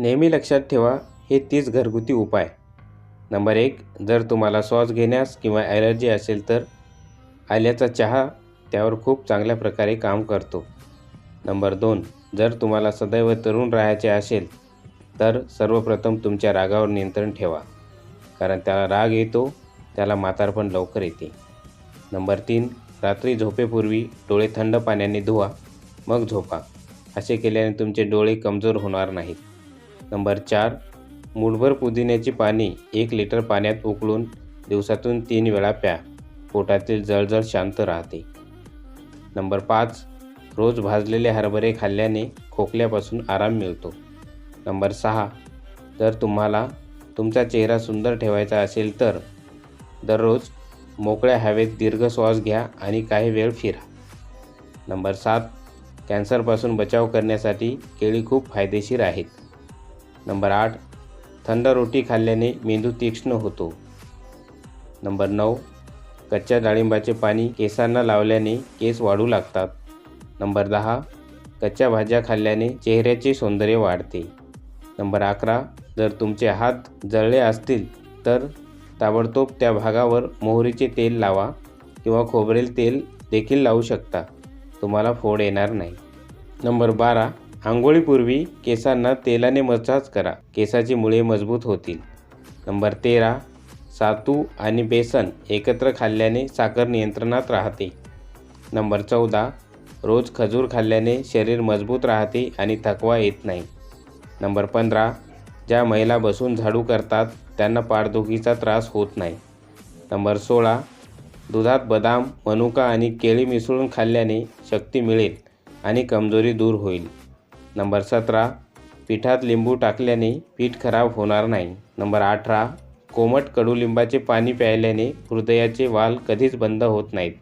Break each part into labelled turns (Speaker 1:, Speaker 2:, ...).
Speaker 1: नेहमी लक्षात ठेवा हे तीच घरगुती उपाय. नंबर एक जर तुम्हाला श्वास घेण्यास किंवा ॲलर्जी असेल तर आल्याचा चहा त्यावर खूप चांगल्या प्रकारे काम करतो. नंबर दोन जर तुम्हाला सदैव तरुण राहायचे असेल तर सर्वप्रथम तुमच्या रागावर नियंत्रण ठेवा कारण त्याला राग येतो त्याला म्हातारपण लवकर येते. नंबर तीन रात्री झोपेपूर्वी डोळे थंड पाण्याने धुवा मग झोपा. असे केल्याने तुमचे डोळे कमजोर होणार नाहीत. नंबर चार मुठभर पुदिन्याची पाने एक लिटर पाण्यात उकळून दिवसातून तीन वेळा प्या. पोटातील जळजळ शांत राहते. नंबर पाच रोज भाजलेले हरभरे खाल्ल्याने खोकल्यापासून आराम मिळतो. नंबर सहा जर तुम्हाला तुमचा चेहरा सुंदर ठेवायचा असेल तर दररोज मोकळ्या हवेत दीर्घ श्वास घ्या आणि काही वेळ फिरा. नंबर सात कॅन्सरपासून बचाव करण्यासाठी केळी खूप फायदेशीर आहेत. नंबर आठ थंड रोटी खाल्ल्याने मेंदू तीक्ष्ण होतो. नंबर नऊ कच्च्या डाळिंबाचे पाणी केसांना लावल्याने केस वाढू लागतात. नंबर दहा कच्च्या भाज्या खाल्ल्याने चेहऱ्याचे सौंदर्य वाढते. नंबर अकरा जर तुमचे हात जळले असतील तर ताबडतोब त्या भागावर मोहरीचे तेल लावा किंवा खोबरेल तेल देखील लावू शकता. तुम्हाला फोड येणार नाही. नंबर बारा आंघोळीपूर्वी केसांना तेलाने मसाज करा. केसाची मुळे मजबूत होतील. नंबर तेरा सातू आणि बेसन एकत्र खाल्ल्याने साखर नियंत्रणात राहते. नंबर चौदा रोज खजूर खाल्ल्याने शरीर मजबूत राहते आणि थकवा येत नाही. नंबर पंधरा ज्या महिला बसून झाडू करतात त्यांना पाठदुखीचा त्रास होत नाही. नंबर सोळा दुधात बदाम मनुका आणि केळी मिसळून खाल्ल्याने शक्ती मिळेल आणि कमजोरी दूर होईल. नंबर सतरा पिठात लिंबू टाकल्याने पीठ खराब होणार नाही. नंबर अठरा कोमट कडुलिंबाचे पाणी प्यायल्याने हृदयाचे वाल कधीच बंद होत नाहीत.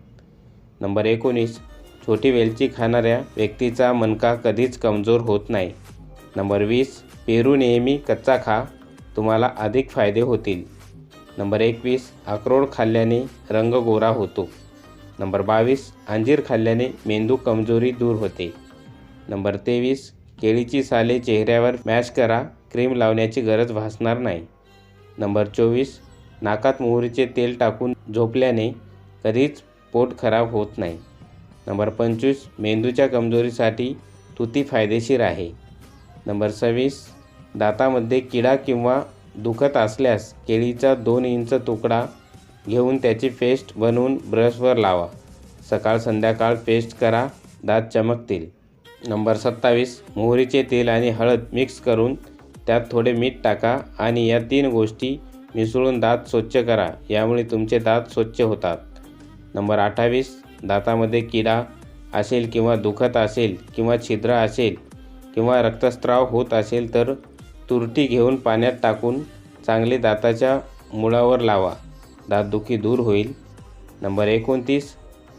Speaker 1: नंबर एकोणीस छोटी वेलची खाणाऱ्या व्यक्तीचा मनका कधीच कमजोर होत नाही. नंबर वीस पेरू नेहमी कच्चा खा तुम्हाला अधिक फायदे होतील. नंबर एकवीस अक्रोड खाल्ल्याने रंग गोरा होतो. नंबर बावीस अंजीर खाल्ल्याने मेंदू कमजोरी दूर होते. नंबर तेवीस केळीची साले चेहऱ्यावर मॅश करा क्रीम लावण्याची गरज भासणार नाही. नंबर चोवीस नाकात मोहरीचे तेल टाकून झोपल्याने कधीच पोट खराब होत नाही. नंबर पंचवीस मेंदूच्या कमजोरीसाठी तुती फायदेशीर आहे. नंबर सव्वीस दातामध्ये किडा किंवा दुखत असल्यास केळीचा दोन इंच तुकडा घेऊन त्याची पेस्ट बनवून ब्रशवर लावा. सकाळ संध्याकाळ पेस्ट करा दात चमकतील. नंबर सत्तावीस. मोहरीचे तेल आणि हळद मिक्स करून त्यात थोडे मीठ टाका आणि या तीन गोष्टी मिसळून दात स्वच्छ करा. यामुळे तुमचे दात स्वच्छ होतात. नंबर अठ्ठावीस. दातामध्ये किडा असेल किंवा दुखत असेल किंवा छिद्र असेल किंवा रक्तस्राव होत असेल तर तुरटी घेऊन पाण्यात टाकून चांगले दाताच्या मुळावर लावा. दातदुखी दूर होईल. नंबर एकोणतीस.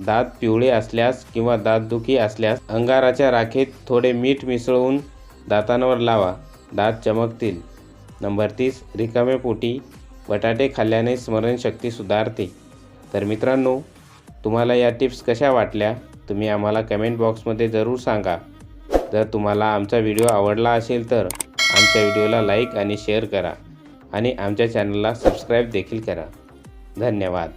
Speaker 1: दात पिवळे असल्यास किंवा दातदुखी असल्यास अंगाराच्या राखेत थोडे मीठ मिसळून दातांवर लावा. दात चमकतील. नंबर तीस रिकामे पोटी. बटाटे खाल्ल्याने स्मरणशक्ती सुधारते. तर मित्रांनो तुम्हाला या टिप्स कशा वाटल्या? तुम्ही आम्हाला कमेंट बॉक्समध्ये जरूर सांगा. जर तुम्हाला आमचा व्हिडिओ आवडला असेल तर आमच्या व्हिडिओला लाईक आणि शेअर करा. आणि आमच्या चॅनलला सबस्क्राईब देखील करा. धन्यवाद.